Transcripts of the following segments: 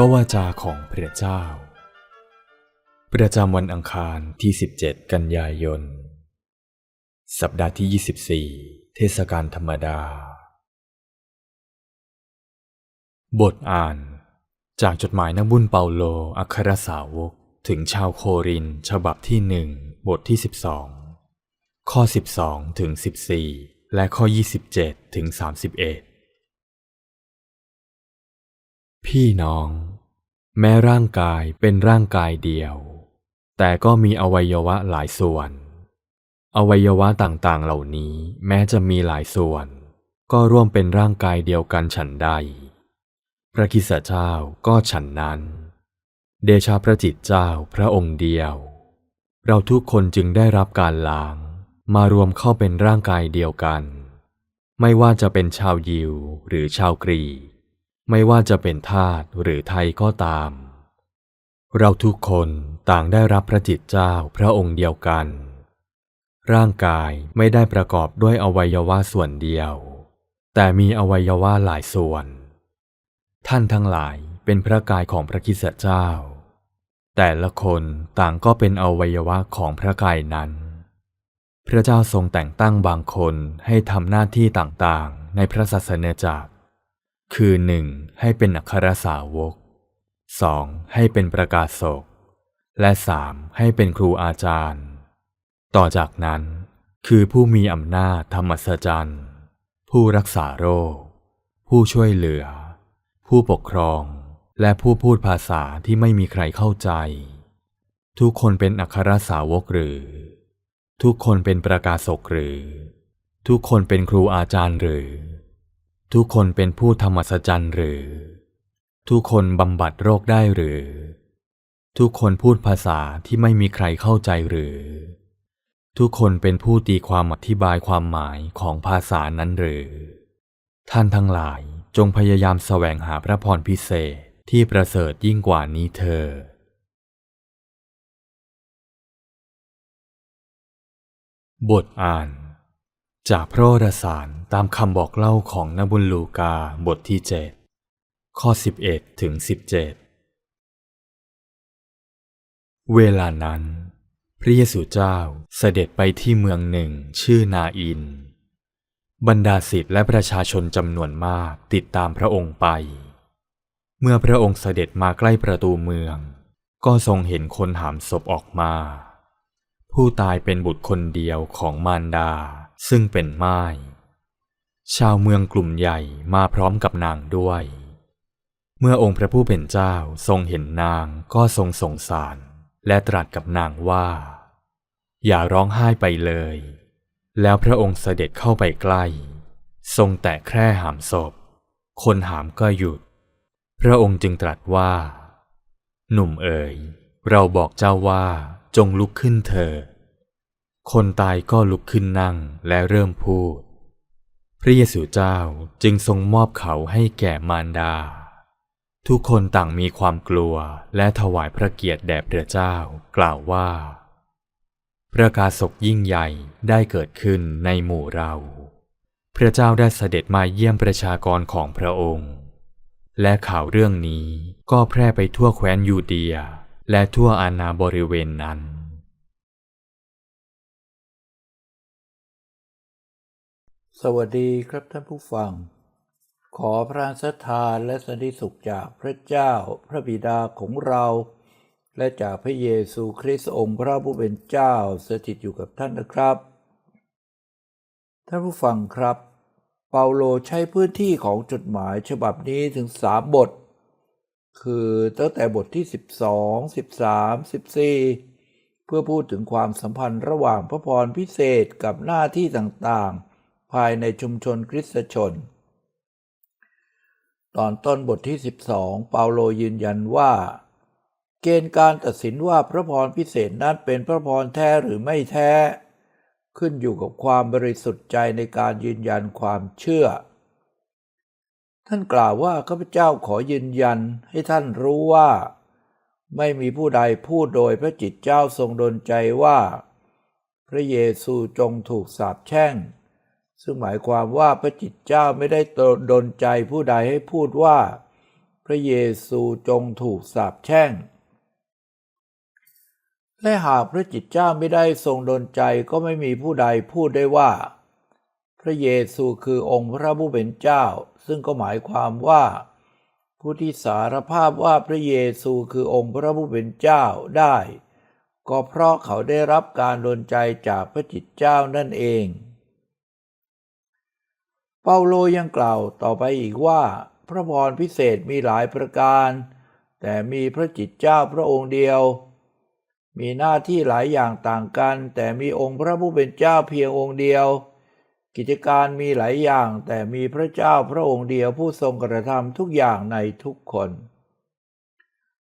พระวาจาของพระเจ้า ประจำวันอังคารที่ 17 กันยายน สัปดาห์ที่ 24 เทศกาลธรรมดา บทอ่าน จากจดหมายนักบุญเปาโล อัครสาวก ถึงชาวโครินฉบับที่หนึ่งบทที่ 12 ข้อ 12 ถึง 14 และข้อ 27 ถึง 31 พี่น้อง แม้ร่างกายเป็นร่างกายเดียว แต่ก็มีอวัยวะหลายส่วน อวัยวะต่างๆ เหล่านี้แม้จะมีหลายส่วน ก็ร่วมเป็นร่างกายเดียวกันฉันใด พระคิสเจ้าก็ฉันนั้น เดชาพระจิตเจ้าพระองค์เดียว เราทุกคนจึงได้รับการล้าง มารวมเข้าเป็นร่างกายเดียวกัน ไม่ว่าจะเป็นชาวยิวหรือชาวกรีก ไม่ว่าจะเป็นทาสหรือไทยก็ตาม เราทุกคนต่างได้รับพระจิตเจ้าพระองค์เดียวกัน ร่างกายไม่ได้ประกอบด้วยอวัยวะส่วนเดียว แต่มีอวัยวะหลายส่วน ท่านทั้งหลายเป็นพระกายของพระคิสเจ้า แต่ละคนต่างก็เป็นอวัยวะของพระกายนั้น พระเจ้าทรงแต่งตั้งบางคนให้ทำหน้าที่ต่างๆ ในพระศาสนาจักร คือหนึ่งให้เป็นอัครสาวกสองให้เป็นประกาศศก และสามให้เป็นครูอาจารย์ ต่อจากนั้น คือผู้มีอำนาจธรรมสจรรย์ ผู้รักษาโรค ผู้ช่วยเหลือ ผู้ปกครอง และผู้พูดภาษาที่ไม่มีใครเข้าใจ ทุกคนเป็นอัครสาวกหรือ ทุกคนเป็นประกาศกหรือ ทุกคนเป็นครูอาจารย์หรือ ทุกคนเป็นผู้ธรรมสจรรย์หรือ ทุกคนบำบัดโรคได้หรือ ทุกคนพูดภาษาที่ไม่มีใครเข้าใจหรือ ทุกคนเป็นผู้ตีความอธิบายความหมายของภาษานั้นหรือ ท่านทั้งหลายจงพยายามแสวงหาพระพรพิเศษที่ประเสริฐยิ่งกว่านี้เธอ บทอ่าน จากพระวรสารตามคำบอกเล่าของนบุญลูกาบทที่เจ็ดข้อ 11 ถึง 17 เวลานั้น พระเยซูเจ้าเสด็จไปที่เมืองหนึ่งชื่อนาอิน บรรดาศิษย์และประชาชนจำนวนมากติดตามพระองค์ไป เมื่อพระองค์เสด็จมาใกล้ประตูเมือง ก็ทรงเห็นคนหามศพออกมา ผู้ตายเป็นบุตรคนเดียวของมารดา ซึ่งเป็นม่ายชาวเมืองกลุ่มใหญ่มาพร้อมกับนางด้วย เมื่อองค์พระผู้เป็นเจ้าทรงเห็นนางก็ทรงสงสารและตรัสกับนางว่า อย่าร้องไห้ไปเลย แล้วพระองค์เสด็จเข้าไปใกล้ ทรงแตะแคร่หามศพ คนหามก็หยุด พระองค์จึงตรัสว่า หนุ่มเอ๋ยเราบอกเจ้าว่าจงลุกขึ้นเถิด คนตายก็ลุกขึ้นนั่งและเริ่มพูด พระเยซูเจ้าจึงทรงมอบเขาให้แก่มารดา ทุกคนต่างมีความกลัวและถวายพระเกียรติแด่พระเจ้ากล่าวว่า พระกาศกยิ่งใหญ่ได้เกิดขึ้นในหมู่เรา พระเจ้าได้เสด็จมาเยี่ยมประชากรของพระองค์ และข่าวเรื่องนี้ก็แพร่ไปทั่วแคว้นยูเดียและทั่วอาณาบริเวณนั้น สวัสดีครับท่านผู้ฟัง ขอพระศรัทธาและสันติสุขจากพระเจ้าพระบิดาของเรา และจากพระเยซูคริสต์องค์พระผู้เป็นเจ้าสถิตอยู่กับท่านนะครับ ท่านผู้ฟังครับ เปาโลใช้พื้นที่ของจดหมายฉบับนี้ถึงสามบท คือตั้งแต่บทที่ 12 13 14 เพื่อพูดถึงความสัมพันธ์ระหว่างพระพรพิเศษกับหน้าที่ต่างๆ ภายในชุมชนคริสตชน ตอนต้นบทที่ 12 เปาโลยืนยันว่า เกณฑ์การตัดสินว่าพระพรพิเศษนั้นเป็นพระพรแท้หรือไม่แท้ ขึ้นอยู่กับความบริสุทธิ์ใจในการยืนยันความเชื่อ ท่านกล่าวว่าข้าพเจ้าขอยืนยันให้ท่านรู้ว่า ไม่มีผู้ใดพูดโดยพระจิตเจ้าทรงดลใจว่า พระเยซูจงถูกสาปแช่ง ซึ่งหมายความว่าพระจิตเจ้าไม่ได้ดลใจผู้ใดให้พูดว่า พระเยซูจงถูกสาปแช่ง และหากพระจิตเจ้าไม่ได้ทรงดลใจก็ไม่มีผู้ใดพูดได้ว่า พระเยซูคือองค์พระผู้เป็นเจ้า ซึ่งก็หมายความว่า ผู้ที่สารภาพว่าพระเยซูคือองค์พระผู้เป็นเจ้าได้ ก็เพราะเขาได้รับการดลใจจากพระจิตเจ้านั่นเอง เปาโลยังกล่าวต่อไปอีกว่า พระพรพิเศษมีหลายประการ แต่มีพระจิตเจ้าพระองค์เดียว มีหน้าที่หลายอย่างต่างกัน แต่มีองค์พระผู้เป็นเจ้าเพียงองค์เดียว กิจการมีหลายอย่าง แต่มีพระเจ้าพระองค์เดียวผู้ทรงกระทำทุกอย่างในทุกคน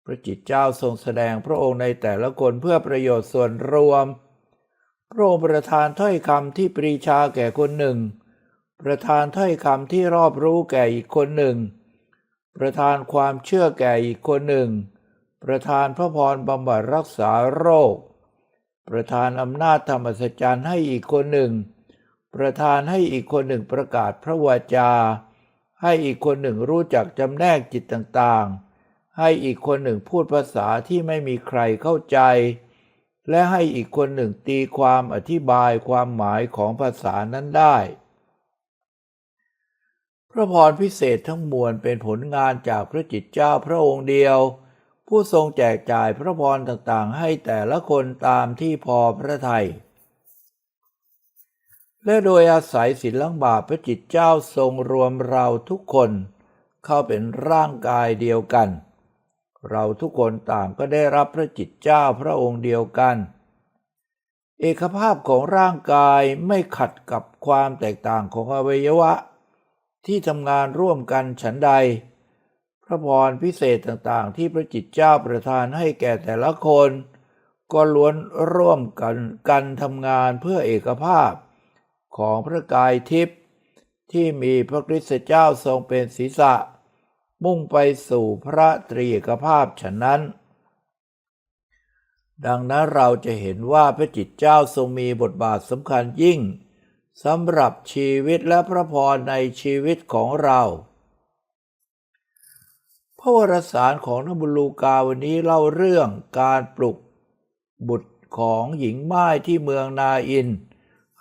พระจิตเจ้าทรงแสดงพระองค์ในแต่ละคนเพื่อประโยชน์ส่วนรวม พระองค์ประทานถ้อยคำที่ปรีชาแก่คนหนึ่ง ประทานถ้อยคำที่รอบรู้แก่อีกคนหนึ่ง ประทานความเชื่อแก่อีกคนหนึ่ง ประทานพระพรบำบัดรักษาโรค ประทานอำนาจธรรมสัจจรรย์ให้อีกคนหนึ่ง ประทานให้อีกคนหนึ่งประกาศพระวจา ให้อีกคนหนึ่งรู้จักจำแนกจิตต่างๆ ให้อีกคนหนึ่งพูดภาษาที่ไม่มีใครเข้าใจ และให้อีกคนหนึ่งตีความอธิบายความหมายของภาษานั้นได้ พระพรพิเศษทั้งมวลเป็นผลงานจากพระจิตเจ้าพระองค์เดียว ผู้ทรงแจกจ่ายพระพรต่างๆ ให้แต่ละคนตามที่พอพระทัยและโดยอาศัยศีลลังบาปพระจิตเจ้าทรงรวมเราทุกคน เข้าเป็นร่างกายเดียวกัน เราทุกคนต่างก็ได้รับพระจิตเจ้าพระองค์เดียวกัน เอกภาพของร่างกายไม่ขัดกับความแตกต่างของอวัยวะ ที่ทำงานร่วมกันฉันใด พระพรพิเศษต่างๆ ที่พระจิตเจ้าประทานให้แก่แต่ละคน ก็ล้วนร่วมกันกันทำงานเพื่อเอกภาพ ของพระกายทิพย์ที่มีพระคริสต์เจ้าทรงเป็นศีรษะ มุ่งไปสู่พระตรีเอกภาพฉะนั้น ดังนั้นเราจะเห็นว่าพระจิตเจ้าทรงมีบทบาทสำคัญยิ่ง สำหรับชีวิตและพระพรในชีวิตของเรา พระวรสารของนบุลูกาวันนี้เล่าเรื่องการปลุกบุตรของหญิงไม้ที่เมืองนาอิน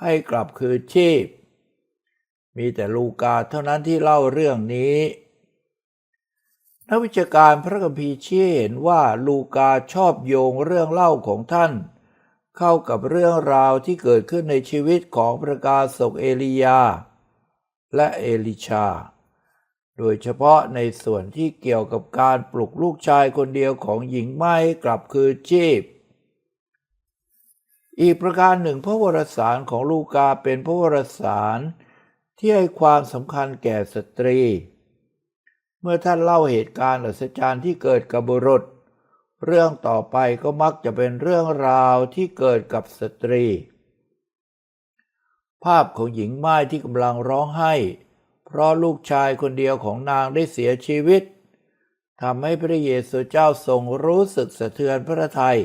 ให้กลับคืนชีพ มีแต่ลูกาเท่านั้นที่เล่าเรื่องนี้ นักวิชาการพระคัมภีร์ชี้เห็นว่าลูกาชอบโยงเรื่องเล่าของท่าน เข้ากับเรื่องราวที่เกิดขึ้นในชีวิตของพระกาศกเอลียา และเอลิชา โดยเฉพาะในส่วนที่เกี่ยวกับการปลุกลูกชายคนเดียวของหญิงไม้กลับคืนชีพ อีกประการหนึ่งพระวรสารของลูกาเป็นพระวรสารที่ให้ความสำคัญแก่สตรี เมื่อท่านเล่าเหตุการณ์อัศจรรย์ที่เกิดกับบุรุษ เรื่องต่อไปก็มักจะเป็นเรื่องราวที่เกิดกับสตรี ภาพของหญิงไม้ที่กำลังร้องไห้ เพราะลูกชายคนเดียวของนางได้เสียชีวิตทำให้พระเยซูเจ้าทรงรู้สึกสะเทือนพระทัย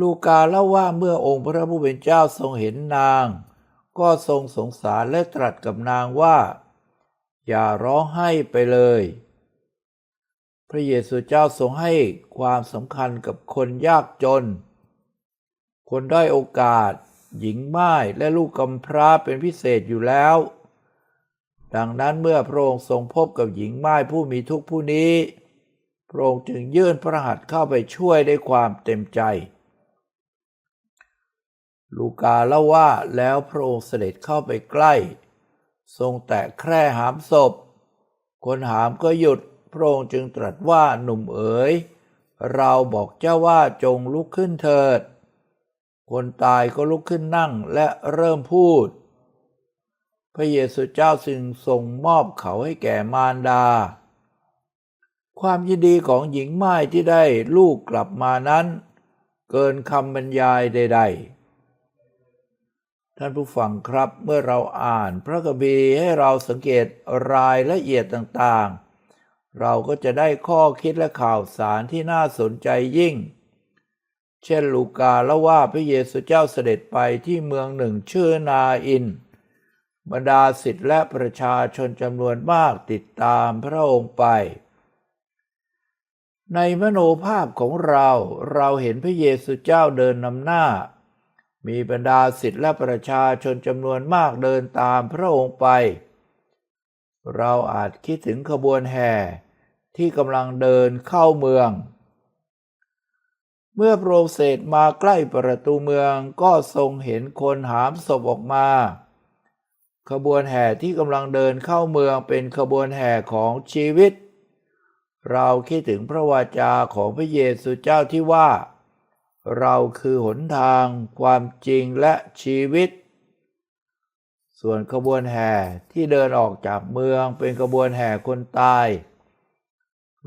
ลูกาเล่าว่าเมื่อองค์พระผู้เป็นเจ้าทรงเห็นนาง ก็ทรงสงสารและตรัสกับนางว่า อย่าร้องไห้ไปเลย พระเยซูเจ้าทรงให้ความสำคัญกับคนยากจน คนได้อยโอกาส หญิงไม้และลูกกำพร้าเป็นพิเศษอยู่แล้ว ดังนั้นเมื่อพระองค์ทรงพบกับหญิงไม้ผู้มีทุกข์ผู้นี้ พระองค์จึงยื่นพระหัตถ์เข้าไปช่วยด้วยความเต็มใจ ลูกาเล่าว่าแล้วพระองค์เสด็จเข้าไปใกล้ ทรงแตะแคร่หามศพ คนหามก็หยุด ระองค์จึงตรัสว่าหนุ่มเอ๋ย เราบอกเจ้าว่าจงลุกขึ้นเถิด คนตายก็ลุกขึ้นนั่งและเริ่มพูด พระเยซูเจ้าจึงทรงมอบเขาให้แก่มารดา ความยินดีของหญิงไม้ที่ได้ลูกกลับมานั้น เกินคำบรรยายใด ๆท่านผู้ฟังครับเมื่อเราอ่านพระคัมภีร์ให้เราสังเกตรายละเอียดต่าง เราก็จะได้ข้อคิดและข่าวสารที่น่าสนใจยิ่ง เช่นลูกาเล่าว่าพระเยซูเจ้าเสด็จไปที่เมืองหนึ่งชื่อนาอิน บรรดาศิษย์และประชาชนจำนวนมากติดตามพระองค์ไป ในมโนภาพของเราเราเห็นพระเยซูเจ้าเดินนำหน้า มีบรรดาศิษย์และประชาชนจำนวนมากเดินตามพระองค์ไปเราอาจคิดถึงขบวนแห่ ที่กำลังเดินเข้าเมือง เมื่อโปรเสสมาใกล้ประตูเมืองก็ทรงเห็นคนหามศพออกมา ขบวนแห่ที่กำลังเดินเข้าเมืองเป็นขบวนแห่ของชีวิต เราคิดถึงพระวาจาของพระเยซูเจ้าที่ว่า เราคือหนทางความจริงและชีวิตส่วนขบวนแห่ที่เดินออกจากเมืองเป็นขบวนแห่คนตาย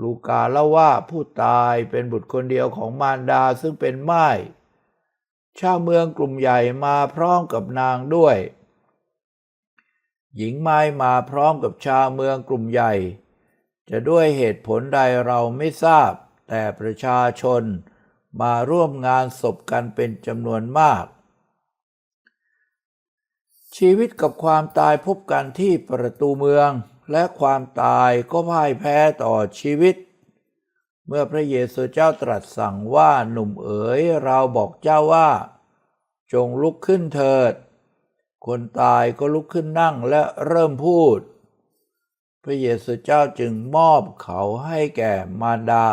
ลูกาเล่าว่าผู้ตายเป็นบุตรคนเดียวของมารดาซึ่งเป็นไม้ชาวเมืองกลุ่มใหญ่มาพร้อมกับนางด้วย หญิงไม้มาพร้อมกับชาวเมืองกลุ่มใหญ่ จะด้วยเหตุผลใดเราไม่ทราบ แต่ประชาชนมาร่วมงานศพกันเป็นจำนวนมาก ชีวิตกับความตายพบกันที่ประตูเมือง และความตายก็พ่ายแพ้ต่อชีวิต เมื่อพระเยซูเจ้าตรัสสั่งว่าหนุ่มเอ๋ยเราบอกเจ้าว่า จงลุกขึ้นเถิด คนตายก็ลุกขึ้นนั่งและเริ่มพูด พระเยซูเจ้าจึงมอบเขาให้แก่มารดา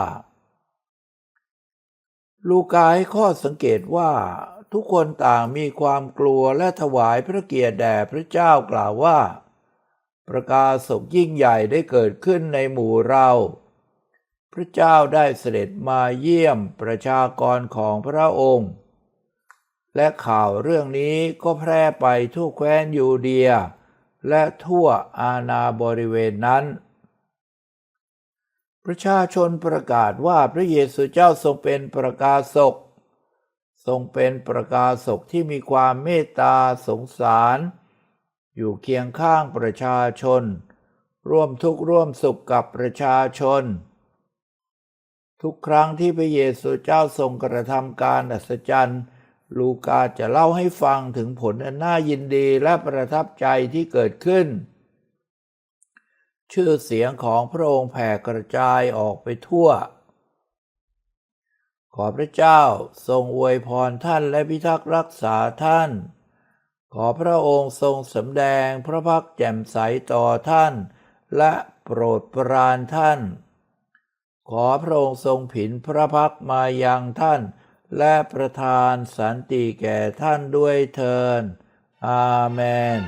ลูกาให้ข้อสังเกตว่าทุกคนต่างมีความกลัวและถวายพระเกียรติแด่พระเจ้ากล่าวว่า ประกาศกยิ่งใหญ่ได้เกิดขึ้นในหมู่เรา พระเจ้าได้เสด็จมาเยี่ยมประชากรของพระองค์ และข่าวเรื่องนี้ก็แพร่ไปทั่วแคว้นยูเดีย และทั่วอาณาบริเวณนั้น ประชาชนประกาศว่าพระเยซูเจ้าทรงเป็นประกาศกทรงเป็นประกาศกที่มีความเมตตาสงสาร อยู่เคียงข้างประชาชน ร่วมทุกข์ร่วมสุขกับประชาชน ทุกครั้งที่พระเยซูเจ้าทรงกระทำการอัศจรรย์ ลูกาจะเล่าให้ฟังถึงผลอันน่ายินดีและประทับใจที่เกิดขึ้น ชื่อเสียงของพระองค์แผ่กระจายออกไปทั่วขอพระเจ้าทรงอวยพรท่านและพิทักษ์รักษาท่าน ขอพระองค์ทรงสำแดงพระพักแจ่มใสต่อท่าน และโปรดปรานท่าน ขอพระองค์ทรงผินพระพักมายังท่าน และประทานสันติแก่ท่านด้วยเทินอาเมน